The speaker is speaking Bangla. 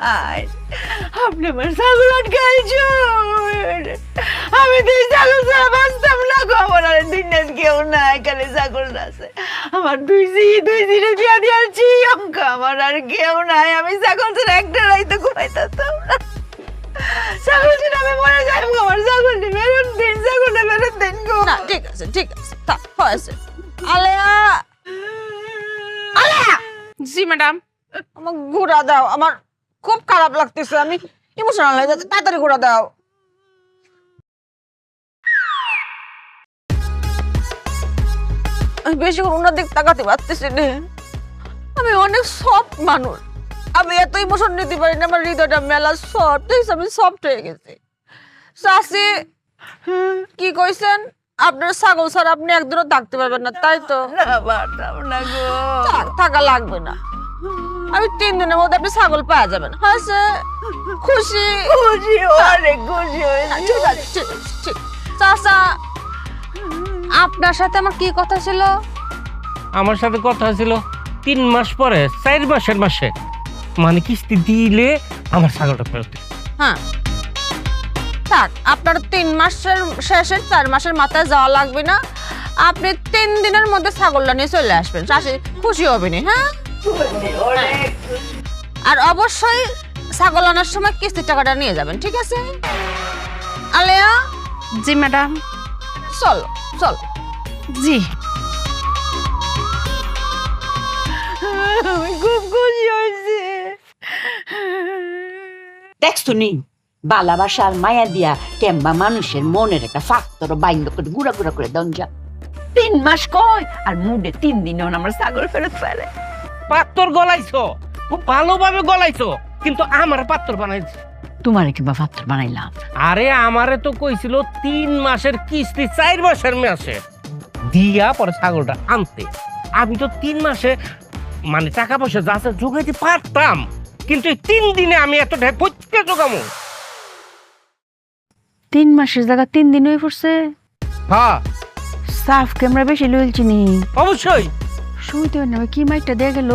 নাই আপনি আমার ছাগল আটকাইছুন আমি তো ছাগল ছাড়া বাঁচতাম না গো। আমার আর দিন দিন কেউ নাই খালি ছাগল আছে। আমার দুই জি দুই জিরে বিয়া দিয়েছি অঙ্ক। আমার আর কেউ নাই। আমি ছাগল ছাড়া একটা রাইতে ঘুমাইতাম না। ছাগল ছাড়া আমি মরে যাই আমার ছাগলটি মেরুন দিন ছাগলটা মেরুন দিন গো। না ঠিক আছে ঠিক আছে। থাক, হয়েছে আলেয়া! আলেয়া! জি ম্যাডাম। আমার ঘোরা দাও। আমার খুব খারাপ লাগতেছে আমি ইমোশনাল হয়ে যাচ্ছে। তাড়াতাড়ি ঘোরা দাও। আমি বেশি করে ওনার দিক তাকাতে পারতেছি না। আমি অনেক সফট মানুষ। আমি এত ইমোশন নিতে পারি না আমার হৃদয়টা মেলা সফট আমি সফট হয়ে গেছি। চাষি কি কইছেন? আপনার ছাগল ছাড়া আপনি একদিনও থাকতে পারবেন না তাই তো? থাকা লাগবে না। আমি তিন দিনের মধ্যে আপনি ছাগল পাওয়া যাবেন। হয়েছে খুশি। খুশি অনেক খুশি ঠিক আছে ঠিক চাচা আপনার সাথে আমার কি কথা ছিল? আমার সাথে কথা ছিল তিন মাস পরে চার মাসের মাসে। মানে কিস্তি দিলে আমার ছাগলটা ফেরত হ্যাঁ। থাক আপনার তিন মাসের শেষে চার মাসের মাথায় যাওয়া লাগবে না। আপনি তিন দিনের মধ্যে ছাগলটা নিয়ে চলে আসবেন। চাষি খুশি হবেন হ্যাঁ? আর অবশ্যই ছাগল আনার সময় কিস্তির টাকাটা নিয়ে যাবেন ঠিক আছে? আলেয়া? জি ম্যাডাম। চলো চলো। জি। খুব খুশি হয়েছি। দেখছ নি? ভালোবাসার মায়া দিয়া কেম্বা মানুষের মনের একটা ফাক্তর বাইন্ড করে গুড়া গুড়া করে দঞ্জা। তিন মাস কয় আর মুডে তিন দিন আমার ছাগল ফেরত ফেলে পাত্তর গলাইছো। খুব ভালোভাবে গলাইছো কিন্তু আমার পাত্তর বানাইছে। তোমার কিংবা পাত্র বানাইলাম। আরে আমারে তো কইছিল তিন মাসের কিস্তি চার মাসের মাসে দিয়া পরে ছাগলটা আনতে। আমি তো তিন মাসে মানে টাকা পয়সা যা আছে যোগাইতে পারতাম কিন্তু এই তিন দিনে আমি এত ঢেক পৈতে জোগামো। তিন মাসের জায়গা তিন দিন হয়ে পড়ছে। হ্যাঁ। সাফ ক্যামেরা বেশি লইলছি নি অবশ্যই। শুইতে না কি মাইকটা দিয়ে গেল।